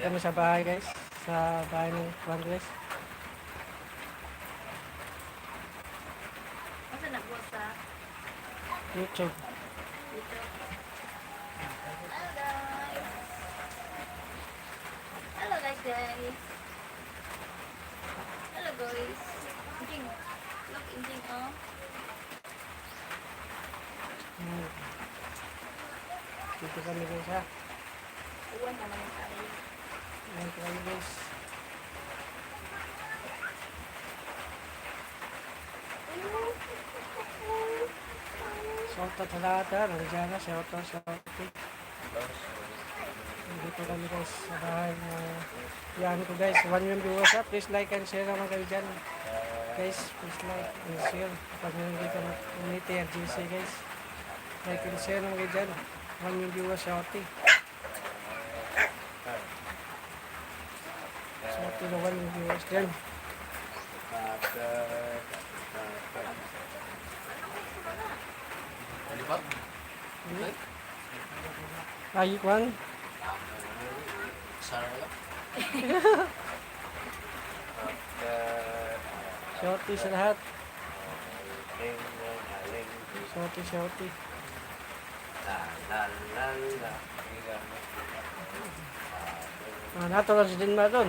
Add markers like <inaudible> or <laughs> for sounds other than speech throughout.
kami sa bahay guys. Sa bahay ng Juan guys. Masa nagbuhat sa YouTube. Hello guys! Hello guys guys! Hello guys! Injing! Look, Injing oh! Hmm. Dito kami guys ha. Uwan naman tayo. Ayan kami guys. Shoutout sa lahat ha. Nandiyan na. Shoutout, shoutout. Dito kami guys sa bahay na yan ko guys. One yung viewers ha. Please like and share naman kayo dyan. Guys, please like and share. Pag hindi ka na community RGC guys. Like and share naman kayo dyan. One yung viewers shoutout. One yung viewers dyan. Lipat? Ay, Juan. Sana lang. Shoutout sa lahat. Shoutout, shoutout. Ah, nato lang si Dinmat doon.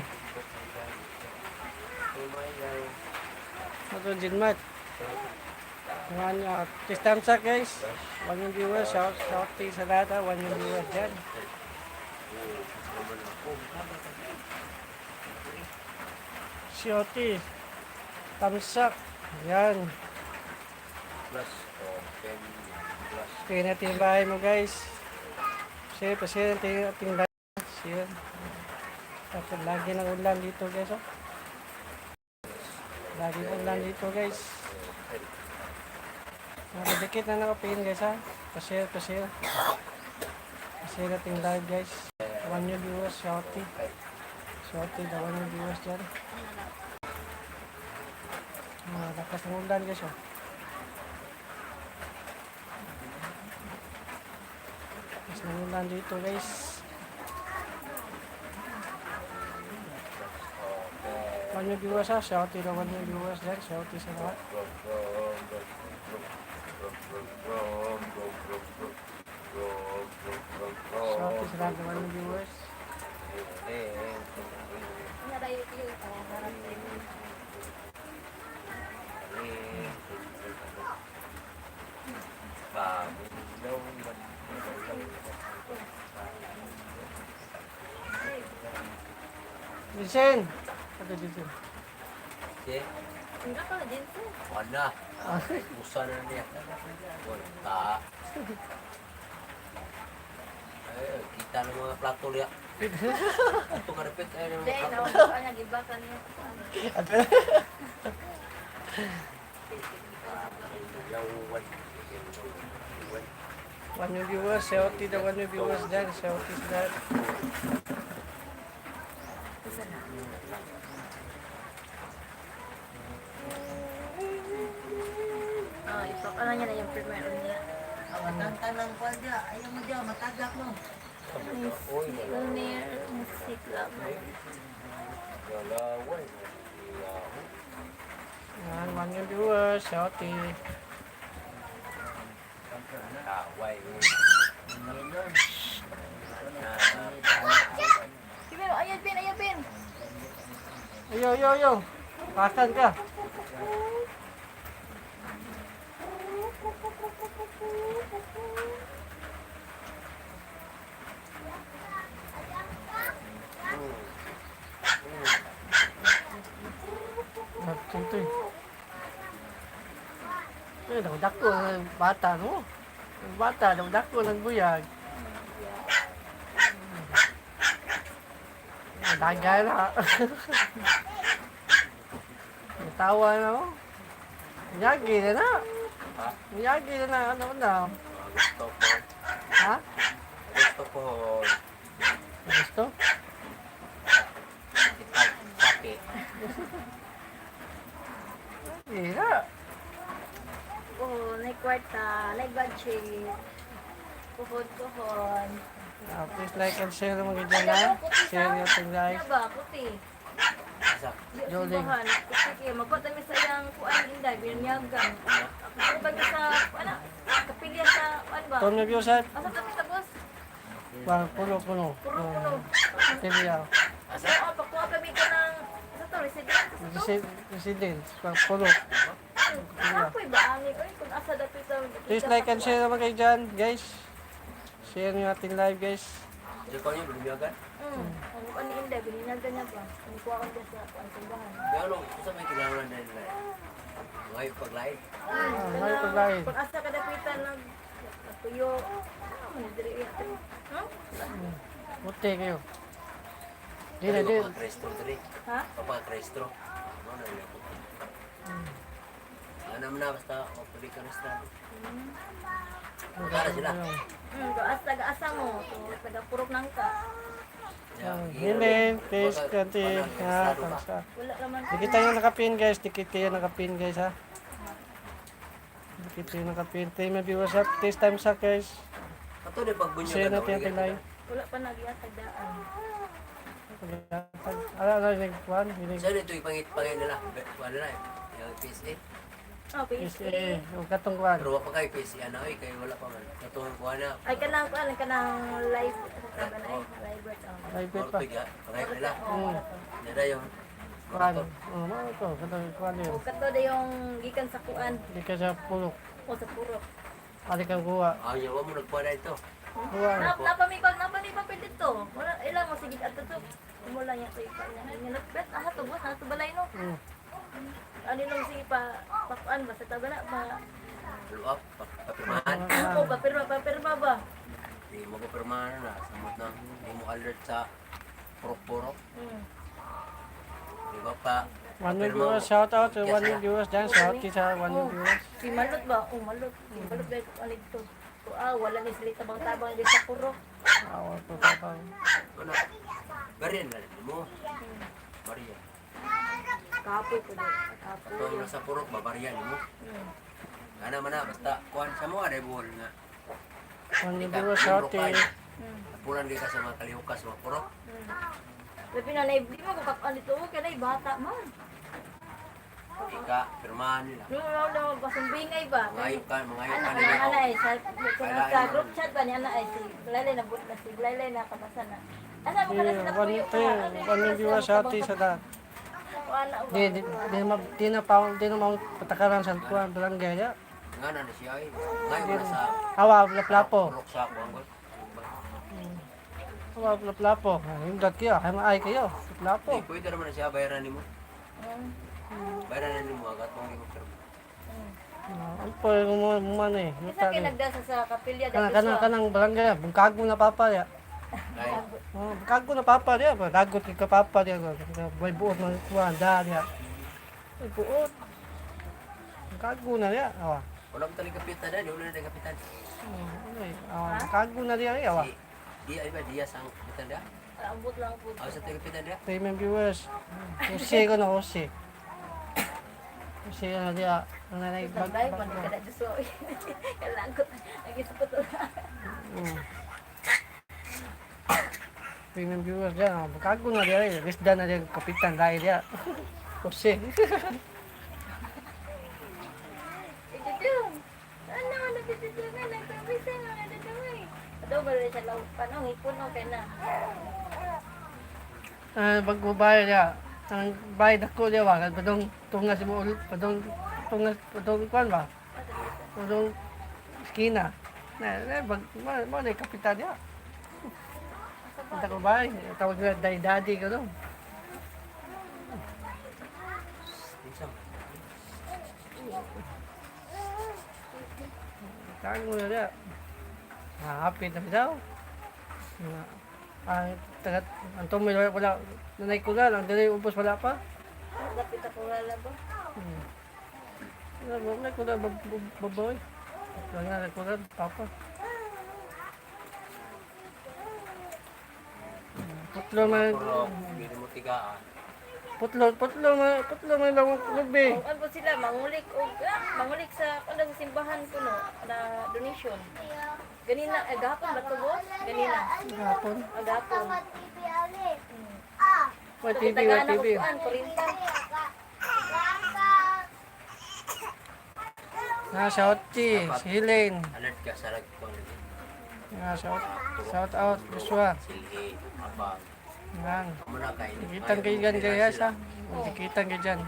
Nato Dinmat. One, uh, thumbs up guys. One yung viewers. Shout, shoutout sa lahat ha. One yung viewers dyan. Thumbs up. Yan. Plus open plus Kaya natin yung bahay mo guys. Share, pa-share natin yung live. Share. Tapos lagi ng ulan dito guys. Oh. Lagi ng ulan dito guys. Nakadikit na nakapin guys ha. Pa-share, pa-share. Pa-share natin live guys. One new viewers, shouty. Shouty, the one new viewers dyan. Ah, lakas ng ulan guys oh. Mas nangulan dito guys. One new viewers ha. Shouty na one new viewers dyan. Shouty sa lahat. Shouty sa lahat ng one new viewers. Narayo yung pangarap tayo. Vincent! Ano dito? Okay. Enggak kalau jinsu. Mana? Usah na niya. Wala. Eh, kita ng mga plato liya. Ito ka repit ay ng Deh, mga nawan plato. soalnya gibakan ya. Yawan. One new viewers. Shouty the one new viewers dyan. Shouty sa ipakala niya yung primero niya. Tantanang ko dia, ayaw mo dia, matagak mo. Lumiere Music Lover. Galaway. Yan, one new viewers. Shouty. Kaway. Kimero, ayan Bin, ayan Bin. Yo, yo, yo. Pasan ka. Nagtunto eh. Eh, daw ko ng bata, no? Ang bata, daw ko ng buyag. Daga na. <laughs> Natawa na ako. Miyagi na na. Ha? Miyagi na na. Ano na? Gusto ko. Ha? Gusto ko. Gusto? Kita sakit. Hindi na. Oh, naik kwarta, naik budget. Kuhon, kuhon. Ah, please like and share mga dyan ha. Share nyo itong guys. Ano ba? Di Joling. kaya. Magkota mi sa iyang kuan inday. Binyagan. Ako ba ka sa, ano? Kapilya sa, ano ba? Tom review set. Asa tapos tapos? Ba, puno, puno. Puro-puro. Tilya. Asa ako, pakuha kami ka ng, sa to, resident? Sa Resident. Ba, puno. Ako'y ba? Ani, oy, kung asa dati sa... Please like and share naman kayo dyan, guys. Share nyo natin live, guys. Diyan ko niyo, bulumiyagan. Hmm. Ano ka ni Inday? Bininagan niya ba? Ano kuha ko dyan sa kuan simbahan? Ano, isa may kinahanglan na nila. Ngayon pag-live. Ah, may paglain. Pag asa ka dapitan ng tuyo. Ano. Hmm? Buti kayo. Di na, Ano, di. Kristro diri. Ha? Papa Kristro. Ano na yun? Ano naman na, basta kapuli ka restaurant. Magkara sila. Hmm, gaas taga-asa mo. So, taga-purok nang ka. Helen, please, kanti. Ha, kamsa. Wala naman. Dikit tayo nakapin, guys. Dikit tayo nakapin, guys, ha. Dikit tayo nakapin. Tayo may viewers up. Taste time sa, guys. Ato pagbunyagan. Share natin natin live. Wala pa nagyatag daan. Ala, ala, nagkuhan. Saan ito ipangit-pangit nila? Ano na eh? Yung PSA. Oh, PSA. Huwag katong kuhan. Pero wala pa kayo PSA ano eh, kayo wala pa man. Katulong ko na. Ay, kanang, ano, kanang live. Ano na eh? Live bird. Oh. Live bet pa. Pangit nila. Nada yung Kuhan. Oh, mga ito. Katong kuhan yun. O, kato na yung gikan sa kuan. Di ka sa pulok. O, sa purok. Ali kang kuha. Ah, yawa mo nagpuan na ito. Kuha. Nap, napamipag, napamipag dito. Wala, ilang mo, sige, ato to. Simula niya sa ipa niya. Nga nagpet, ah, to ah, to balay no. Hmm. Ano nung sige pa, pakuan ba, sa taga na, pa, Follow up, pa- papirmahan. ako, papirma, papirma ba? Hindi mo papirmahan na. Samot na, hindi mo alert sa purok-purok. Hmm. Di ba pa? One million viewers, shout out to one million viewers dyan. Shout out sa one million viewers. Si Malot ba? Oh, Malot. Malot ba ito, ano dito? So, ah, wala ni sila tabang-tabang dito sa purok. Awa po tapang. Ano? Bariyan na rin mo. Bariyan. Kapoy ko dito. Kapoy. Ito yung sa purok, babariyan mo. Hmm. Ano man na, basta kuhan sa mo, ada buhol nga. Shout out. Hmm. Pulan di ka sa mga kalihukas, mga purok. Hmm. Labi na, naibli mo kung kakuan dito, kaya na, bata man. Di ka, pirmahan nila. Yung raw na basumbingay ba? Mga ayok ka, Ano ka ka nila. na ana ay sa kung sa group chat ba ni ana ay si Lailay na but na si Lailay na kabasa na. Asa mo ka na sa One puyo million, one million viewers, shout out sa lahat. Wala Di, di, di, na, ma- di na pa, di na mga patakaran sa kuhan, barangay ya. Nga na na siya eh. Ngayon na sa Awa, plaplapo. purok sa kuhan. Awa, plaplapo. Yung dot kayo, ay maay kayo. Plaplapo. Hindi, pwede naman na siya, bayaran ni mo. Mm. Bayaran ni mo, agad mong imo pirma. Ang po, yung man eh. Isa kay nagdasa sa kapilya kanang, kanang barangay, bungkag mo na papa ya. Oh, mo na papa ya. Dagot ka papa ya. May buot ng kuhan, dahil ya. May buot. Mo na ya. Awa. wala mo taling kapitan na, wala na kapitan. Awa, mo na ya. Awa. Di ay ba, diya sang kapitan dia? Ambot lang po. Ako sa taling kapitan dia? Payment viewers. Jose ko na Jose. Jose na dia. Ang nanay bag. Nagday man ka na Diyos. Kailangan ko nagisipot Mm. Premium viewers dyan. Oh. Bakago na dia. eh. Lisda na dia kapitan dahil dia. Jose. Itutong. Ano, nagtutulungan nga, nagpapisa nga, nagtutulungan. Ito ba rin sa laut pa, no? Hipon, okay na. <laughs> Ah, bagbabay dia. Ang bayad ako dia ba. Padong tungas mo ulit. Padong tungas. Padong kwan ba. Padong skina. Na, na, bag, ma, na kapitan dia. Kita ko ba? Tawag nga day daddy ko. Tangan mo na dia. Hahapit na daw. Ah, tagat, antong may wala, nanay ko na lang, dali ubos wala pa. Lapit ako wala ba? Hmm. Wala, wala ko na, bab- bab- baboy. Wala na ko na, papa. Hmm, Tatlo man, Purok, hindi mo tigaan. Putlo, putlo, ma- putlo, may lang lubi. Kung ano po sila, mangulik o ah, mangulik sa ano sa simbahan ko no, na donation. Ganina, eh, gahapon ba to boss? Ganina. Gapon. Ah, gahapon. Wa TV, wa Tagana ko TV. kuan, kurinta. Nga, shout ti, si Helen. Alert ka sa nagpang lagi. Nga, shout, shout out, Joshua. Silhi, abang. Amo na kay dyan kaya sa. Dikitan kayo dyan.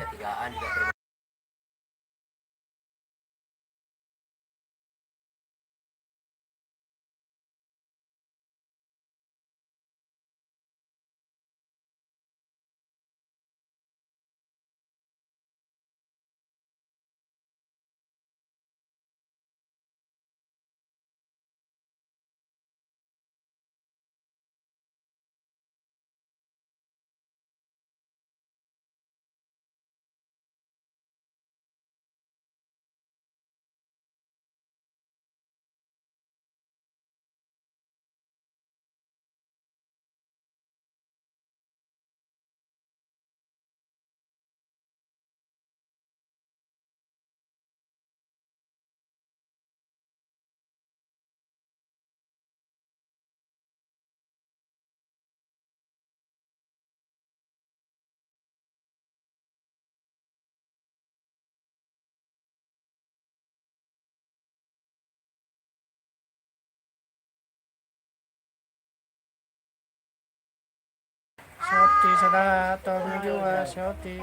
Katigaan ka pero Shout ti sa lahat. Ang mga shout ti.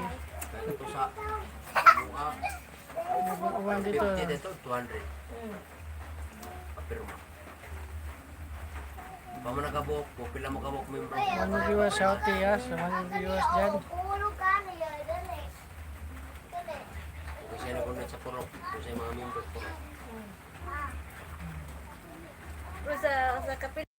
ito sa mukha. Uwan dito. 50 dito, 200. Hmm. Papirma. Pa mo nakabuok po, pila mo kabuk membro. Mga viewers, shout ti ha. Sa mga viewers dyan. Kung siya nag sa purok, kung siya mga purok. Pero sa sa kapil